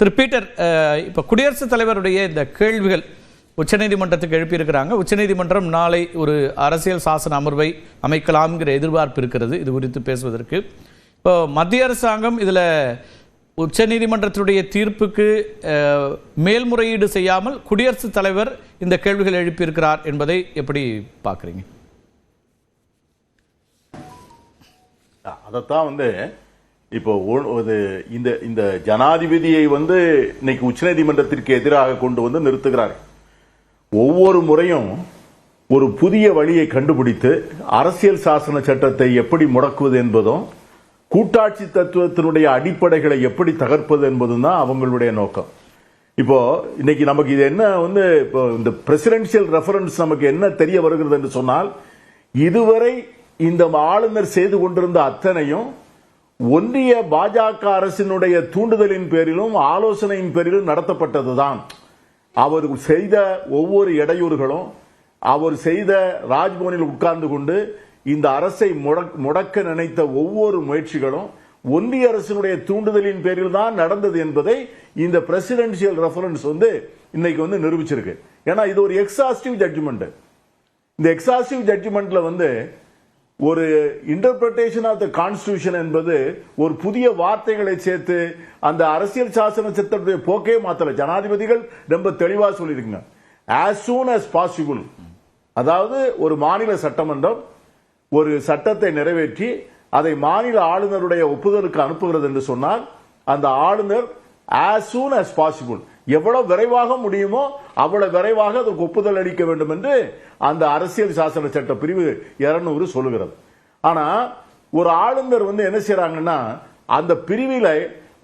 திரு Peter இப்போ குடியரசுத் தலைவருடைய இந்த கேள்விகள் உச்சநீதிமன்றத்துக்கு எழுப்பியிருக்கிறாங்க. உச்சநீதிமன்றம் நாளை ஒரு அரசியல் சாசன அமர்வை அமைக்கலாம்ங்கிற எதிர்பார்ப்பு இருக்கிறது இது குறித்து பேசுவதற்கு. இப்போ மத்திய அரசாங்கம் இதில் உச்சநீதிமன்றத்தினுடைய தீர்ப்புக்கு மேல்முறையீடு செய்யாமல் குடியரசுத் தலைவர் இந்த கேள்விகள் எழுப்பியிருக்கிறார் என்பதை எப்படி பார்க்குறீங்க? அதைத்தான் வந்து இப்போ ஒரு இந்த இந்த ஜனாதிபதியை வந்து இன்னைக்கு உச்சநீதிமன்றத்திற்கு எதிராக கொண்டு வந்து நிறுத்துகிறார். ஒவ்வொரு முறையும் ஒரு புதிய வழியை கண்டுபிடித்து அரசியல் சாசன சட்டத்தை எப்படி முடக்குவது என்பதும் கூட்டாட்சி தத்துவத்தினுடைய அடிப்படைகளை எப்படி தகர்ப்பது என்பதும் தான் அவங்களுடைய நோக்கம். இப்போ இன்னைக்கு நமக்கு இது என்ன வந்து இப்போ இந்த பிரசிடென்சியல் ரெஃபரன்ஸ் நமக்கு என்ன தெரிய வருகிறது என்று சொன்னால் இதுவரை இந்த ஆளுநர் செய்து கொண்டிருந்த அத்தனையும் ஒன்றிய பாஜக அரசினுடைய தூண்டுதலின் பேரிலும் ஆலோசனையின் பேரிலும் நடத்தப்பட்டதுதான். அவர் செய்த ஒவ்வொரு இடையூறுகளும் அவர் செய்த ராஜ்பவனில் உட்கார்ந்து கொண்டு இந்த அரசை முடக்- முடக்க நினைத்த ஒவ்வொரு முயற்சிகளும் ஒன்றிய அரசினுடைய தூண்டுதலின் பேரில் தான் நடந்தது என்பதை இந்த பிரசிடென்சியல் ரெஃபரன்ஸ் வந்து இன்னைக்கு வந்து நிரூபிச்சிருக்கு. ஏன்னா இது ஒரு எக்ஸாஸ்டிவ் ஜட்ஜ்மெண்ட் இந்த எக்ஸாஸ்டிவ் ஜட்ஜ்மெண்ட்ல வந்து ஒரு இன்டர்பிரேஷன் ஆஃப் த கான்ஸ்டியூஷன் என்பது ஒரு புதிய வார்த்தைகளை சேர்த்து அந்த அரசியல் சாசன சட்டத்துடைய போக்கே மாத்தல. ஜனாதிபதிகள் ரொம்ப தெளிவாக சொல்லியிருக்குங்க ஆஸ் சூன் அஸ் பாசிபிள் அதாவது ஒரு மாநில சட்டமன்றம் ஒரு சட்டத்தை நிறைவேற்றி அதை மாநில ஆளுநருடைய ஒப்புதலுக்கு அனுப்புகிறது என்று சொன்னால் அந்த ஆளுநர் ஆஸ் சூன் அஸ் பாசிபிள் எவ்வளவு விரைவாக முடியுமோ அவ்வளவு விரைவாக அதற்கு ஒப்புதல் அளிக்க வேண்டும் என்று அந்த அரசியல் சாசன சட்ட பிரிவு 200 சொல்லுகிறது. ஆனா ஒரு ஆளுநர் வந்து என்ன செய்கிறாங்கன்னா அந்த பிரிவில்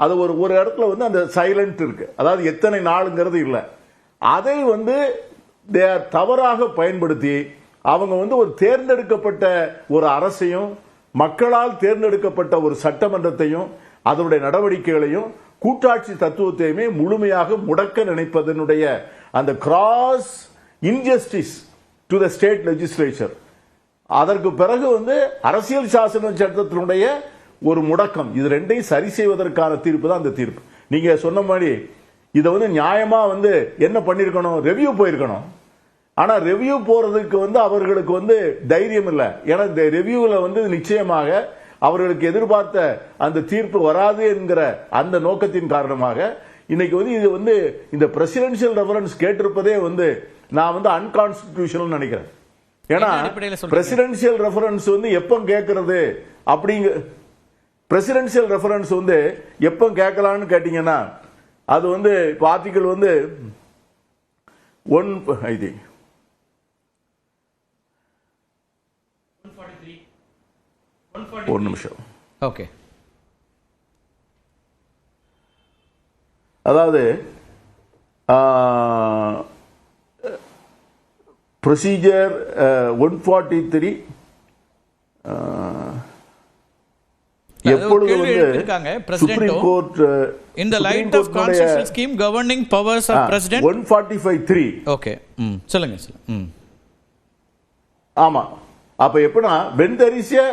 அது ஒரு ஒரு இடத்துல வந்து அந்த சைலண்ட் இருக்கு. அதாவது எத்தனை நாளுங்கிறது இல்லை. அதை வந்து தவறாக பயன்படுத்தி அவங்க வந்து ஒரு தேர்ந்தெடுக்கப்பட்ட ஒரு அரசையும் மக்களால் தேர்ந்தெடுக்கப்பட்ட ஒரு சட்டமன்றத்தையும் அதனுடைய நடவடிக்கைகளையும் கூட்டாட்சி தத்துவத்தையுமே முழுமையாக முடக்க நினைப்பதனுடைய அந்த gross injustice to the state legislature அதற்கு பிறகு வந்து அரசியல் சாசன சட்டத்தினுடைய ஒரு முடக்கம். இது ரெண்டையும் சரி செய்வதற்கான தீர்ப்பு தான் அந்த தீர்ப்பு. நீங்க சொன்ன மாதிரி இதை வந்து நியாயமா வந்து என்ன பண்ணிருக்கணும்? ரெவ்யூ போயிருக்கணும். ஆனா ரெவ்யூ போறதுக்கு வந்து அவர்களுக்கு வந்து தைரியம் இல்லை. ஏன்னா இந்த ரெவ்யூல வந்து நிச்சயமாக அவர்களுக்கு எதிர்பார்த்த அந்த தீர்ப்பு வராது என்கிற அந்த நோக்கத்தின் காரணமாக இன்னைக்கு வந்து இது வந்து இந்த பிரசிடென்சியல் ரெஃபரன்ஸ் கேட்டிருப்பதே வந்து நான் வந்து அன்கான்ஸ்டிடியூஷனல் நினைக்கிறேன் ஏன்னா? பிரசிடென்சியல் ரெஃபரன்ஸ் வந்து எப்போ கேட்கறது அப்படிங்க பிரசிடென்சியல் ரெஃபரன்ஸ் வந்து எப்போ கேட்கலாம்னு கேட்டீங்கன்னா அது வந்து இப்போ ஆர்டிகல் வந்து ஒன் இது ஒரு நிமிஷம். ஓகே அதாவது ப்ரொசீஜர் ஒன் ஃபார்ட்டி த்ரீ எப்பொழுது வந்து supreme பிரசிடென்ட்டும். Court In the light of constitutional scheme governing powers of president. One forty five three okay ம். சொல்லுங்க சொல்லுங்க. ம். ஆமா. அப்ப எப்படின்னா when there is a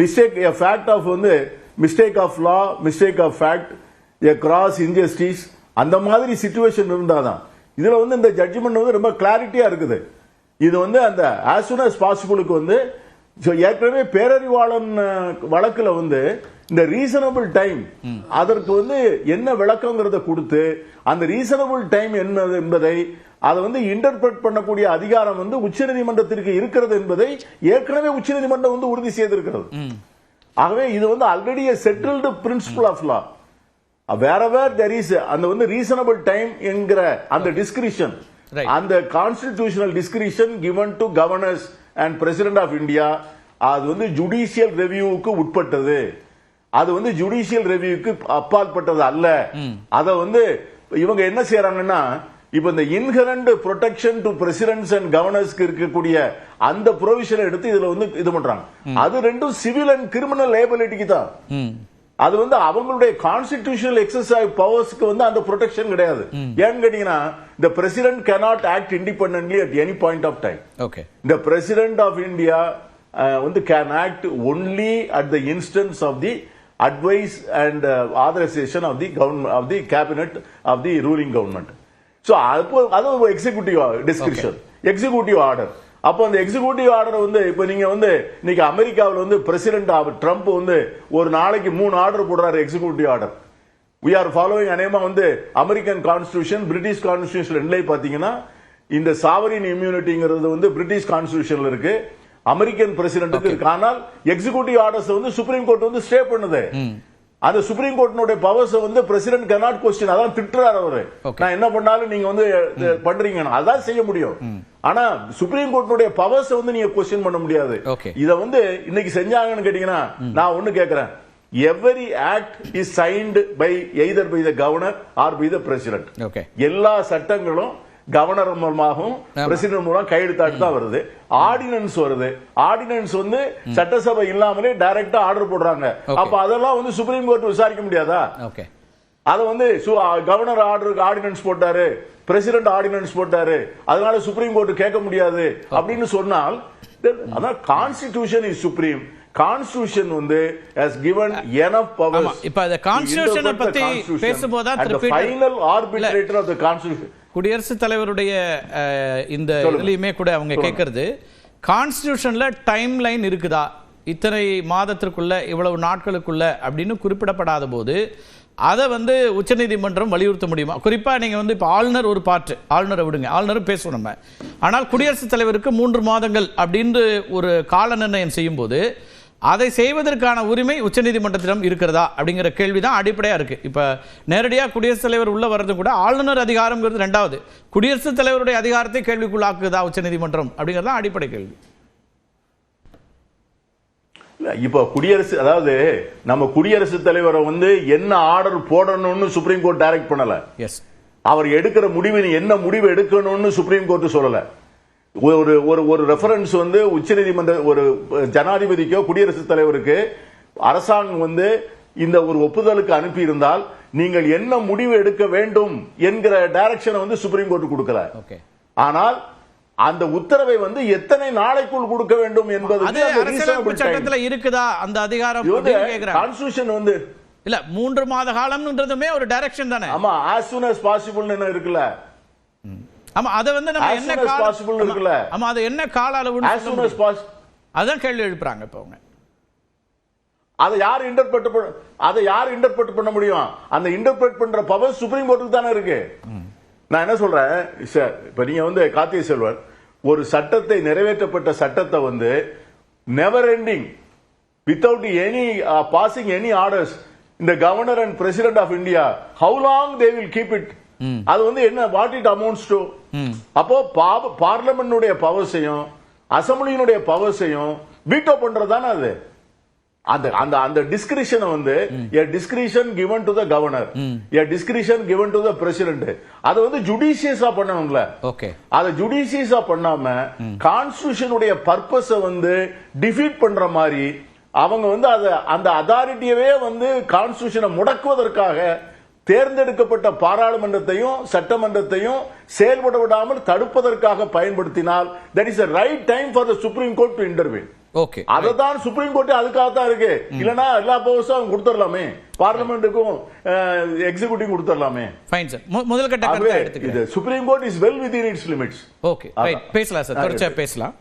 mistake a fact of வந்து mistake of law mistake of fact a gross injustice அந்த மாதிரி சுச்சுவேஷன் இருந்தாதான். இதுல வந்து இந்த ஜட்ஜ்மெண்ட் வந்து ரொம்ப கிளாரிட்டியா இருக்குது. இது வந்து அந்த ஆஸ் soon as பாசிபிளுக்கு வந்து so ஏற்கனவே பேரறிவாளன் வழக்குல வந்து இந்த ரீசனபிள் டைம் அதற்கு வந்து என்ன விளக்கங்கிறத கொடுத்து அந்த ரீசனபிள் டைம் என்ன என்பதை அதை வந்து இன்டர்பிரட் பண்ணக்கூடிய அதிகாரம் வந்து உச்சநீதிமன்றத்திற்கு இருக்கிறது என்பதை ஏற்கனவே உச்சநீதிமன்றம் வந்து உறுதி செய்திருக்கிறது. ஆகவே இது வந்து already settled principle of law whatever there is அந்த வந்து ரீசனபிள் டைம் என்கிற அந்த டிஸ்கிரிஷன். அந்த constitutional discretion given to governors and president of India அது வந்து ஜுடிஷியல் ரெவியூவுக்கு உட்பட்டது. அது வந்து ஜுடிஷியல் ரெவியூக்கு அப்பாற்பட்டது அல்ல. அத வந்து இவங்க என்ன செய்யறாங்கன்னா இப்ப இந்த inherent protection to presidents and கவர்னர்ஸ்க்கு இருக்கக்கூடிய அந்த ப்ரொவிஷனை எடுத்து இதுல வந்து இது பண்றாங்க. அது ரெண்டும் சிவில் அண்ட் கிரிமினல் லேபிலிட்டிக்கு தான். அது வந்து அவங்களுடைய கான்ஸ்டிடியூஷனல் எக்ஸசைஸ் பவர்ஸ்க்கு வந்து அந்த ப்ரொடெக்ஷன் கிடையாது. ஏன்னு கேட்டீங்கன்னா இந்த president cannot act independently at any point of time okay இந்த பிரசிடென்ட் ஆஃப் இந்தியா வந்து can act only at the instance of the advice and uh, authorization of the government of the cabinet of the ruling so அப்போ அது ஒரு executive description executive order அப்போ அந்த executive order வந்து இப்போ நீங்க வந்து இன்னைக்கு அமெரிக்காவில் வந்து பிரசிடென்ட் ட்ரம்ப் வந்து ஒரு நாளைக்கு மூணு ஆர்டர் போடுறாரு executive order we are following அநேகமா வந்து அமெரிக்கன் கான்ஸ்டிடியூஷன் பிரிட்டிஷ் கான்ஸ்டிடியூஷன் ரெண்டுலையும் பாத்தீங்கன்னா இந்த சாவரின் இம்யூனிட்டிங்கிறது வந்து பிரிட்டிஷ் கான்ஸ்டிடியூஷன்ல இருக்கு. அமெரிக்கன் பிரசிடென்ட்டுக்கு இருக்கு. ஆனால் எக்ஸிகியூட்டிவ் ஆர்டர்ஸ் வந்து சுப்ரீம் கோர்ட் வந்து ஸ்டே பண்ணுது. அந்த சுப்ரீம் கோர்ட்டினுடைய பவர்ஸ் வந்து பிரசிடென்ட் cannot கொஸ்டின் அதான் திட்டுறாரு அவரு. நான் என்ன பண்ணாலும் நீங்க வந்து பண்றீங்க. அதான் செய்ய முடியும். ஆனா சுப்ரீம் கோர்ட்டினுடைய பவர்ஸ் வந்து நீங்க கொஸ்டின் பண்ண முடியாது. இத வந்து இன்னைக்கு செஞ்சாங்கன்னு கேட்டீங்கன்னா நான் ஒண்ணு கேக்குறேன். Every act is signed by either by the governor or by the president எல்லா சட்டங்களும் கவர்னர் மூலமாகவும். பிரசிடென்ட் மூலம் கையெழுத்தாட்டு தான் வருது. ஆர்டினன்ஸ் வருது. ஆர்டினன்ஸ் வந்து சட்டசபை இல்லாமலே டைரக்டா ஆர்டர் போடுறாங்க. அப்ப அதெல்லாம் வந்து சுப்ரீம் கோர்ட் விசாரிக்க முடியாதா? அத வந்து கவர்னர் ஆர்டருக்கு ஆர்டினன்ஸ் போட்டாரு. பிரசிடென்ட் ஆர்டினன்ஸ் போட்டாரு. அதனால சுப்ரீம் கோர்ட் கேட்க முடியாது அப்படின்னு சொன்னால் அதான் கான்ஸ்டிடியூஷன் இஸ் சுப்ரீம் கான்ஸ்டிடியூஷன் வந்து given enough powers ஆமா, இப்ப அந்த அ பத்தி பேசும்போதுதான் திரு Peter final arbitrator of the constitution குடியரசுத் தலைவருடைய இந்த. இதுலயுமே கூட அவங்க கேட்கறது கான்ஸ்டிடியூஷன்ல டைம் லைன் இருக்குதா? இத்தனை மாதத்திற்குள்ள இவ்வளவு நாட்களுக்குள்ள? அப்படின்னு குறிப்பிடப்படாத போது அதை வந்து உச்சநீதிமன்றம் வலியுறுத்த முடியுமா? குறிப்பா நீங்க வந்து இப்போ ஆளுநர் ஒரு பாட்டு ஆளுநரை விடுங்க ஆளுநரும் பேசுவோம் நம்ம. ஆனால் குடியரசுத் தலைவருக்கு மூன்று மாதங்கள் அப்படின்னு ஒரு கால நிர்ணயம் செய்யும்போது அதை செய்வதற்கான உரிமை உச்சநீதிமன்றத்திடம் இருக்கிறதா அப்படிங்கிற கேள்வி தான் அடிப்படையா இருக்கு. இப்ப நேரடியாக குடியரசுத் தலைவர் உள்ள வர்றது கூட ஆளுநர் அதிகாரம்ங்கிறது ரெண்டாவது. குடியரசுத் தலைவருடைய அதிகாரத்தை கேள்விக்குள்ளாக்குதா உச்சநீதிமன்றம் அப்படிங்கிறது தான் அடிப்படை கேள்வி. இப்போ குடியரசு அதாவது நம்ம குடியரசுத் தலைவரை வந்து என்ன ஆர்டர் போடணும்னு சுப்ரீம் கோர்ட் டைரக்ட் பண்ணல. எஸ் அவர் எடுக்கிற முடிவு என்ன முடிவு எடுக்கணும்னு சுப்ரீம் கோர்ட் சொல்லல. ஒரு ஒரு ஒரு ரெஃபரன்ஸ் வந்து உச்சநீதிமன்ற ஒரு ஜனாதிபதிக்கோ குடியரசுத் தலைவருக்கு அரசாங்கம் வந்து இந்த ஒரு ஒப்புதலுக்கு அனுப்பி இருந்தால் நீங்கள் என்ன முடிவு எடுக்க வேண்டும் என்கிற டைரக்ஷனை வந்து சுப்ரீம் கோர்ட் கொடுக்கல. ஓகே ஆனால் அந்த உத்தரவை வந்து எத்தனை நாளைக்குள் கொடுக்க வேண்டும் என்பது சட்டத்துல இருக்குதா? அந்த அதிகாரம் கான்ஸ்டியூஷன் வந்து இல்ல மூன்று மாத காலம்ன்றதுமே ஒரு டைரக்ஷன் தானே? ஆமா as soon as possible இருக்குல்ல? ஆமா அதை வந்து நம்ம என்ன possible இருக்குல்ல. ஆமா, அது என்ன கால அளவுன்னு அதான் கேள்வி எழுப்புறாங்க இப்ப அவங்க. அதை யார் இன்டர்பிரட் அதை யார் இன்டர்பிரட் பண்ண முடியும்? அந்த இன்டர்பிரட் பண்ற பவர் சுப்ரீம் கோர்ட்டுக்கு தானே இருக்கு. நான் என்ன சொல்றேன்? சார் இப்ப நீங்க வந்து கார்த்திகை செல்வன் ஒரு சட்டத்தை நிறைவேற்றப்பட்ட சட்டத்தை வந்து never ending without any passing any orders இந்த governor and president of India how long they will keep it அது வந்து என்ன வாட் இட் அமௌண்ட்ஸ் டு அப்போ பார்லமெண்டுடைய பவர்ஸையும் அசம்பிளியினுடைய பவர்ஸையும் வீட்டோ பண்றதுதானே அது? அந்த அந்த அந்த டிஸ்கிரிஷனை வந்து a discretion given to the governor. a discretion given to the president. அது வந்து ஜுடிஷியஸா பண்ணணும்ல. ஓகே. அத ஜுடிஷியஸா பண்ணாம கான்ஸ்டிடியூஷனுடைய பர்பஸ வந்து டிஃபீட் பண்ற மாதிரி அவங்க வந்து அத அந்த அதாரிட்டியவே வந்து கான்ஸ்டிடியூஷனை முடக்குவதற்காக தேர்ந்தெடுக்கப்பட்ட பாராளுமன்றத்தையும் சட்டமன்றத்தையும் செயல்பட விடாமல் தடுப்பதற்காக பயன்படுத்தினால் that is right time for the supreme court to interview okay அததான் சுப்ரீம் கோர்ட் அதுக்காக தான் இருக்கு. இல்லனா எல்லா பவர்ஸும் கொடுத்துடலாமே. பார்லிமெண்ட்டுக்கும் எக்ஸிகூட்டிவ் கொடுத்துடலாமே. ஃபைன் சார் முதல் கட்ட இது supreme court is well with in its limits okay right பேசலாம் சார் தொடர்ச்சியா பேசலாம்.